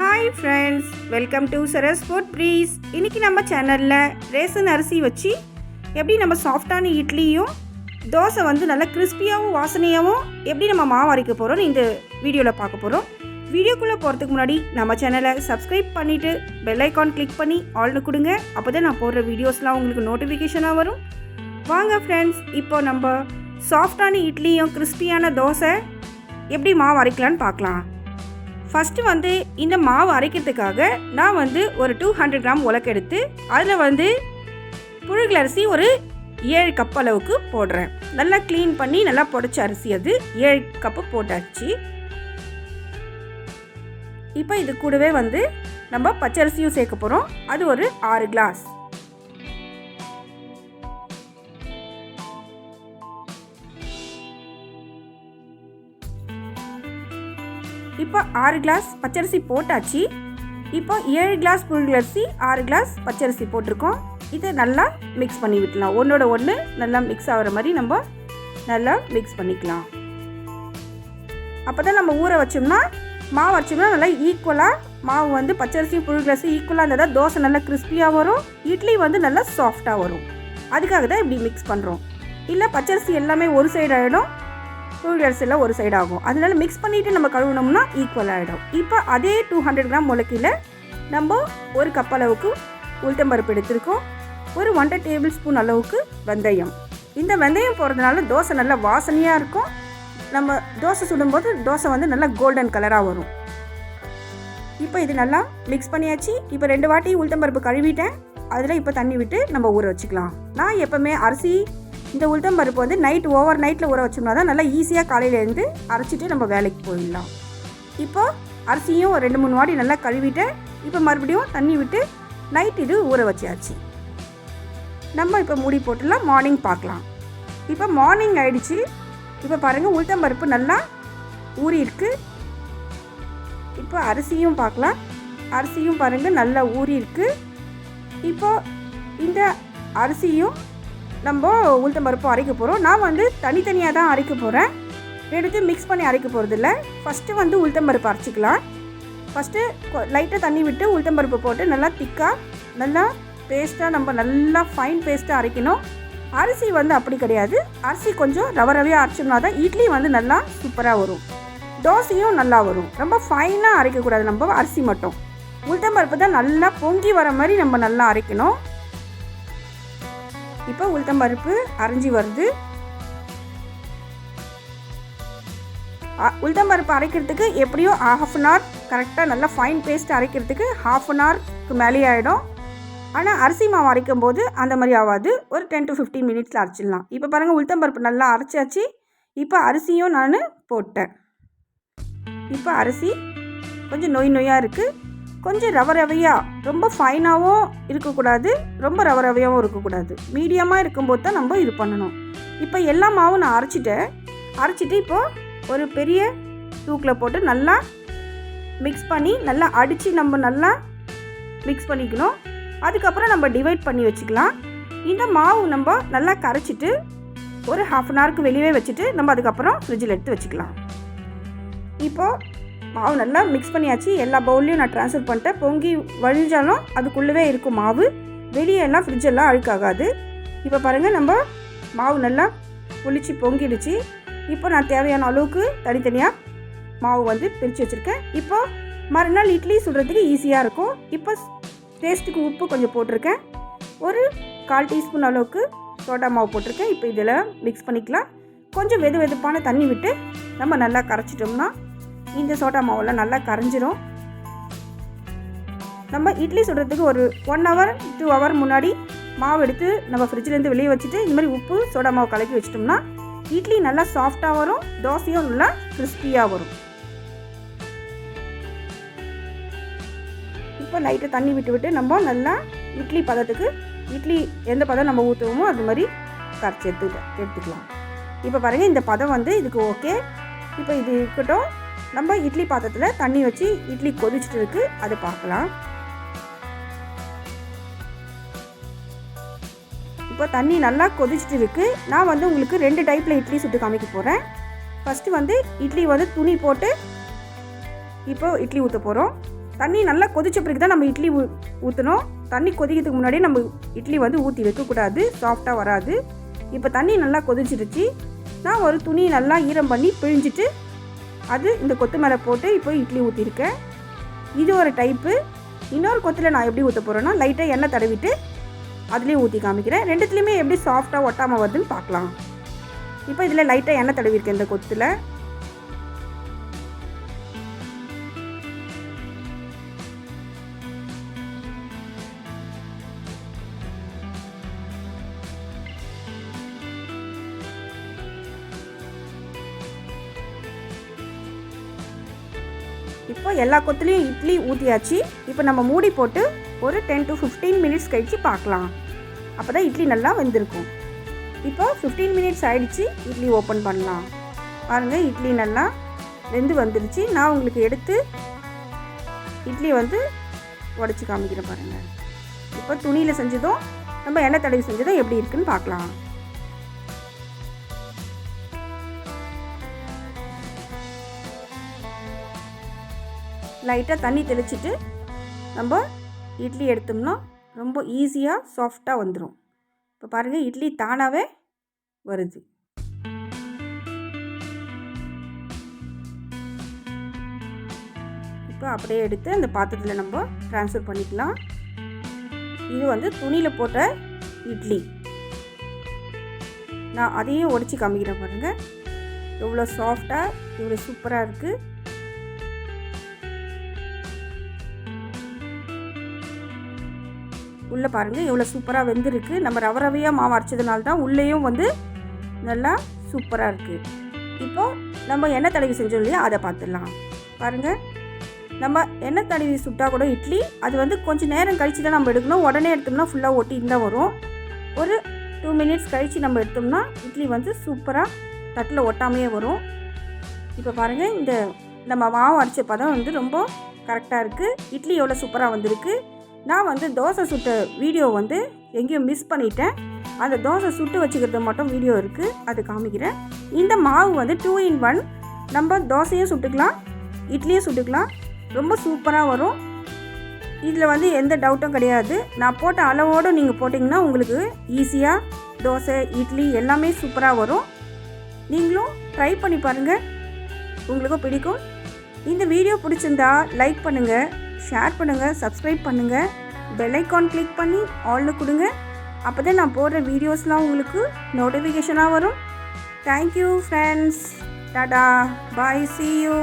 Hi friends welcome to Saras food breeze இன்றைக்கி நம்ம சேனலில் ரேசன் அரிசி வச்சு எப்படி நம்ம சாஃப்டான இட்லியும் தோசை வந்து நல்லா கிறிஸ்பியாகவும் வாசனையாகவும் எப்படி நம்ம மாவு அரைக்க போகிறோம்னு இந்த வீடியோவில் பார்க்க போகிறோம் வீடியோக்குள்ளே போகிறதுக்கு முன்னாடி நம்ம சேனலை சப்ஸ்கிரைப் பண்ணிவிட்டு பெல் ஐக்கான் கிளிக் பண்ணி ஆல்னு கொடுங்க. அப்போ தான் நான் போடுற வீடியோஸ்லாம் உங்களுக்கு நோட்டிஃபிகேஷனாக வரும். வாங்க ஃப்ரெண்ட்ஸ் இப்போ நம்ம சாஃப்டான இட்லியும் கிறிஸ்பியான தோசை எப்படி மாவு அரைக்கலான்னு பார்க்கலாம். ஃபஸ்ட்டு வந்து இந்த மாவு அரைக்கிறதுக்காக நான் வந்து ஒரு டூ ஹண்ட்ரட் கிராம் உலக்கெடுத்து அதில் வந்து புழுகில் அரிசி ஒரு ஏழு கப் அளவுக்கு போடுறேன். நல்லா க்ளீன் பண்ணி நல்லா புடச்ச அரிசி அது ஏழு கப்பு போட்டாச்சு. இப்போ இது கூடவே வந்து நம்ம பச்சரிசியும் சேர்க்க போகிறோம் அது ஒரு ஆறு கிளாஸ் இப்போ ஆறு கிளாஸ் பச்சரிசி போட்டாச்சு. இப்போ ஏழு கிளாஸ் புழுங்கலரிசி ஆறு கிளாஸ் பச்சரிசி போட்டிருக்கோம். இதை நல்லா மிக்ஸ் பண்ணி விட்டலாம். ஒன்றோட ஒன்று நல்லா மிக்ஸ் ஆகிற மாதிரி நம்ம நல்லா மிக்ஸ் பண்ணிக்கலாம். அப்போ தான் நம்ம ஊற வச்சோம்னா மாவு வச்சோம்னா நல்லா ஈக்குவலாக மாவு வந்து பச்சரிசி புழுங்கலரிசி ஈக்குவலாக இருந்தால் தான் தோசை நல்லா கிறிஸ்பியாக வரும். இட்லி வந்து நல்லா சாஃப்டாக வரும். அதுக்காக தான் இப்படி மிக்ஸ் பண்ணுறோம் இல்லை பச்சரிசி எல்லாமே ஒரு சைடு ஆகிடும் புழுங்கரிசி எல்லாம் ஒரு சைடு ஆகும். அதனால மிக்ஸ் பண்ணிவிட்டு நம்ம கழுவினோம்னா ஈக்குவல் ஆகிடும் இப்போ அதே டூ ஹண்ட்ரட் கிராம் முளைக்கியில் நம்ம ஒரு கப் அளவுக்கு உளுத்தம்பருப்பு எடுத்திருக்கோம். ஒரு ஒன்றரை டேபிள் ஸ்பூன் அளவுக்கு வெந்தயம். இந்த வெந்தயம் போடுறதுனால தோசை நல்லா வாசனையாக இருக்கும். நம்ம தோசை சுடும்போது தோசை வந்து நல்லா கோல்டன் கலராக வரும். இப்போ இது நல்லா மிக்ஸ் பண்ணியாச்சு. இப்போ ரெண்டு வாட்டி உளுத்தம்பருப்பு கழுவிட்டேன். அதில் இப்போ தண்ணி விட்டு நம்ம ஊற வச்சுக்கலாம். நான் எப்போவுமே அரிசி இந்த உளுத்தம் பருப்பு வந்து நைட் ஓவர் நைட்டில் ஊற வச்சோம்னா தான் நல்லா ஈஸியாக காலையில் இருந்து அரைச்சிட்டு நம்ம வேலைக்கு போயிடலாம். இப்போது அரிசியும் ரெண்டு மூணு வாட்டி நல்லா கழுவிட்டு இப்போ மறுபடியும் தண்ணி விட்டு நைட் இது ஊற வச்சாச்சு. நம்ம இப்போ மூடி போட்டுலாம் மார்னிங் பார்க்கலாம். இப்போ மார்னிங் ஆயிடுச்சு. இப்போ பாருங்கள் உளுத்தம் பருப்பு நல்லா ஊறி இருக்கு இப்போ அரிசியும் பார்க்கலாம். அரிசியும் பாருங்கள் நல்லா ஊறி இருக்கு இப்போ இந்த அரிசியும் நம்ம உளுத்தம் பருப்பு அரைக்க போகிறோம் நான் வந்து தனித்தனியாக தான் அரைக்க போகிறேன் எடுத்து மிக்ஸ் பண்ணி அரைக்க போகிறதில்ல ஃபஸ்ட்டு வந்து உளுத்தம் பருப்பு அரைச்சிக்கலாம். ஃபஸ்ட்டு லைட்டாக தண்ணி விட்டு உளுத்தம் பருப்பு போட்டு நல்லா திக்காக நல்லா பேஸ்ட்டாக நம்ம நல்லா ஃபைன் பேஸ்ட்டாக அரைக்கணும். அரிசி வந்து அப்படி கிடையாது. அரிசி கொஞ்சம் ரவ ரவையாக அரைச்சோம்னா தான் இட்லி வந்து நல்லா சூப்பராக வரும். தோசையும் நல்லா வரும். ரொம்ப ஃபைனாக அரைக்கக்கூடாது நம்ம அரிசி மட்டும். உளுத்தம் பருப்பு தான் நல்லா பொங்கி வர மாதிரி நம்ம நல்லா அரைக்கணும். இப்போ உளுத்தம் பருப்பு அரைஞ்சி வருது. உளுத்தம் பருப்பு அரைக்கிறதுக்கு எப்படியோ ஹாஃப் அன் ஹவர் கரெக்டாக நல்லா ஃபைன் பேஸ்ட் அரைக்கிறதுக்கு ஹாஃப் அன் ஹவருக்கு மேலே ஆகிடும் ஆனால் அரிசி மாவு அரைக்கும் போது அந்த மாதிரி ஆகாது. ஒரு டென் டு ஃபிஃப்டீன் மினிட்ஸில் அரைச்சிடலாம். இப்போ பாருங்கள் உளுத்தம் பருப்பு நல்லா அரைச்சாச்சு. இப்போ அரிசியும் நான் போட்டேன். இப்போ அரிசி கொஞ்சம் நொய் நொய்யாக இருக்குது கொஞ்சம் ரவ ரவையாக ரொம்ப ஃபைனாகவும் இருக்கக்கூடாது ரொம்ப ரவ ரவையாகவும் இருக்கக்கூடாது. மீடியமாக இருக்கும்போது தான் நம்ம இது பண்ணணும். இப்போ எல்லா மாவும் நான் அரைச்சிட்டேன். அரைச்சிட்டு இப்போது ஒரு பெரிய தூக்கில் போட்டு நல்லா மிக்ஸ் பண்ணி நல்லா அடித்து நம்ம நல்லா மிக்ஸ் பண்ணிக்கணும். அதுக்கப்புறம் நம்ம டிவைட் பண்ணி வச்சுக்கலாம். இந்த மாவு நம்ம நல்லா கரைச்சிட்டு ஒரு ஹாஃப் அன் ஹவருக்கு வெளியே வச்சுட்டு நம்ம அதுக்கப்புறம் ஃப்ரிட்ஜில் எடுத்து வச்சுக்கலாம். இப்போது மாவு நல்லா மிக்ஸ் பண்ணியாச்சு. எல்லா பவுல்லையும் நான் ட்ரான்ஸ்ஃபர் பண்ணிட்டேன். பொங்கி வழிஞ்சாலும் அதுக்குள்ளவே இருக்கும் மாவு. வெளியே எல்லாம் ஃப்ரிட்ஜெல்லாம் அழுக்காகாது. இப்போ பாருங்கள் நம்ம மாவு நல்லா புளிச்சு பொங்கிடுச்சு. இப்போ நான் தேவையான அளவுக்கு தனித்தனியாக மாவு வந்து பிரித்து வச்சுருக்கேன். இப்போ மறுநாள் இட்லி சுடுறதுக்கு ஈஸியாக இருக்கும். இப்போ டேஸ்ட்டுக்கு உப்பு கொஞ்சம் போட்டிருக்கேன். ஒரு கால் டீஸ்பூன் அளவுக்கு சோடா மாவு போட்டிருக்கேன். இப்போ இதில் மிக்ஸ் பண்ணிக்கலாம். கொஞ்சம் வெது வெதுப்பான தண்ணி விட்டு நம்ம நல்லா கரைச்சிட்டோம்னா இந்த சோடா மாவெல்லாம் நல்லா கரைஞ்சிரும். நம்ம இட்லி சுடுறதுக்கு ஒரு ஒன் ஹவர் டூ ஹவர் முன்னாடி மாவு எடுத்து நம்ம ஃப்ரிட்ஜிலேருந்து வெளியே வச்சுட்டு இந்த மாதிரி உப்பு சோடா மாவு கலக்கி வச்சிட்டோம்னா இட்லி நல்லா சாஃப்டாக வரும் தோசையும் நல்லா கிறிஸ்பியாக வரும். இப்போ லைட்டாக தண்ணி விட்டு விட்டு நம்ம நல்லா இட்லி பதத்துக்கு இட்லி எந்த பதம் நம்ம ஊற்றுவோமோ அது மாதிரி கரைச்சி எடுத்து எடுத்துக்கலாம். இப்போ பாருங்கள் இந்த பதம் வந்து இதுக்கு ஓகே இப்போ இது இருக்கட்டும். நம்ம இட்லி பாத்திரத்தில் தண்ணி வச்சு இட்லி கொதிச்சுட்டு இருக்கு அதை பார்க்கலாம். இப்போ தண்ணி நல்லா கொதிச்சுட்டு இருக்கு நான் வந்து உங்களுக்கு ரெண்டு டைப்பில் இட்லி சுட்டு காமிக்க போகிறேன் ஃபஸ்ட்டு வந்து இட்லி வந்து துணி போட்டு இப்போ இட்லி ஊற்ற போகிறோம் தண்ணி நல்லா கொதிச்ச பிறகு தான் நம்ம இட்லி ஊ ஊற்றணும் தண்ணி கொதிக்கிறதுக்கு முன்னாடி நம்ம இட்லி வந்து ஊற்றி வைக்கக்கூடாது. சாஃப்டாக வராது. இப்போ தண்ணி நல்லா கொதிச்சிருச்சு. நான் ஒரு துணி நல்லா ஈரம் பண்ணி பிழிஞ்சிட்டு அது இந்த கொத்து மேலே போட்டு இப்போ இட்லி ஊற்றிருக்கேன் இது ஒரு டைப்பு இன்னொரு கொத்தில் நான் எப்படி ஊற்ற போகிறேன்னா லைட்டாக எண்ணெய் தடவிட்டு அதுலேயும் ஊற்றி காமிக்கிறேன். ரெண்டுத்துலேயுமே எப்படி சாஃப்டாக ஒட்டாமல் வருதுன்னு பார்க்கலாம். இப்போ இதில் லைட்டாக எண்ணெய் தடவிருக்கேன் இந்த கொத்தில். இப்போ எல்லா கொத்துலேயும் இட்லி ஊற்றியாச்சு இப்போ நம்ம மூடி போட்டு ஒரு டென் டு ஃபிஃப்டீன் மினிட்ஸ் கழித்து பார்க்கலாம். அப்போ தான் இட்லி நல்லா வெந்திருக்கும். இப்போ ஃபிஃப்டீன் மினிட்ஸ் ஆகிடுச்சு இட்லி ஓப்பன் பண்ணலாம். பாருங்கள் இட்லி நல்லா வெந்து வந்துருச்சு. நான் உங்களுக்கு எடுத்து இட்லி வந்து உடச்சி காமிக்கிறேன் பாருங்கள் இப்போ துணியில் செஞ்சதும் நம்ம எண்ணெய் தடவி செஞ்சதும் எப்படி இருக்குன்னு பார்க்கலாம். லைட்டாக தண்ணி தெளிச்சிட்டு நம்ம இட்லி எடுத்தோம்னா ரொம்ப ஈஸியாக சாஃப்டாக வந்துடும் இப்போ பாருங்கள் இட்லி தானாகவே வருது. இப்போ அப்படியே எடுத்து அந்த பாத்திரத்தில் நம்ம ட்ரான்ஸ்ஃபர் பண்ணிக்கலாம். இது வந்து துணியில் போட்ட இட்லி. நான் அதையும் உடச்சி காமிக்கிறேன் பாருங்கள் எவ்வளோ சாஃப்டாக இவ்வளோ சூப்பராக இருக்குது உள்ளே பாருங்கள் எவ்வளோ சூப்பராக வெந்திருக்கு. நம்ம ரவ ரவையாக மாவு அரைச்சதுனால தான் உள்ளேயும் வந்து நல்லா சூப்பராக இருக்குது இப்போது நம்ம எண்ணெய் தடவி செஞ்சோம் இல்லையா அதை பார்த்துடலாம். பாருங்கள் நம்ம எண்ணெய் தடவி சுட்டால் கூட இட்லி அது வந்து கொஞ்சம் நேரம் கழித்து தான் நம்ம எடுக்கணும். உடனே எடுத்தோம்னா ஃபுல்லாக ஒட்டி தான் வரும். ஒரு டூ மினிட்ஸ் கழித்து நம்ம எடுத்தோம்னா இட்லி வந்து சூப்பராக தட்டில் ஒட்டாமையே வரும். இப்போ பாருங்கள் இந்த நம்ம மாவு அரைச்ச பதம் வந்து ரொம்ப கரெக்டாக இருக்குது இட்லி எவ்வளோ சூப்பராக வந்திருக்கு. நான் வந்து தோசை சுட்ட வீடியோ வந்து எங்கேயும் மிஸ் பண்ணிட்டேன். அந்த தோசை சுட்டு வச்சுக்கிறது மட்டும் வீடியோ இருக்குது அது காமிக்கிறேன். இந்த மாவு வந்து டூ இன் ஒன் நம்ம தோசையும் சுட்டுக்கலாம் இட்லியும் சுட்டுக்கலாம். ரொம்ப சூப்பராக வரும். இதில் வந்து எந்த டவுட்டும் கிடையாது. நான் போட்ட அளவோடு நீங்கள் போட்டிங்கன்னா உங்களுக்கு ஈஸியாக தோசை இட்லி எல்லாமே சூப்பராக வரும். நீங்களும் ட்ரை பண்ணி பாருங்கள் உங்களுக்கும் பிடிக்கும். இந்த வீடியோ பிடிச்சிருந்தா லைக் பண்ணுங்கள் ஷேர் பண்ணுங்கள் சப்ஸ்கிரைப் பண்ணுங்கள் பெல் ஐக்கான் கிளிக் பண்ணி ஆலில் கொடுங்க. அப்போ தான் நான் போடுற வீடியோஸ்லாம் உங்களுக்கு நோட்டிஃபிகேஷனாக வரும். Thank you friends tata bye see you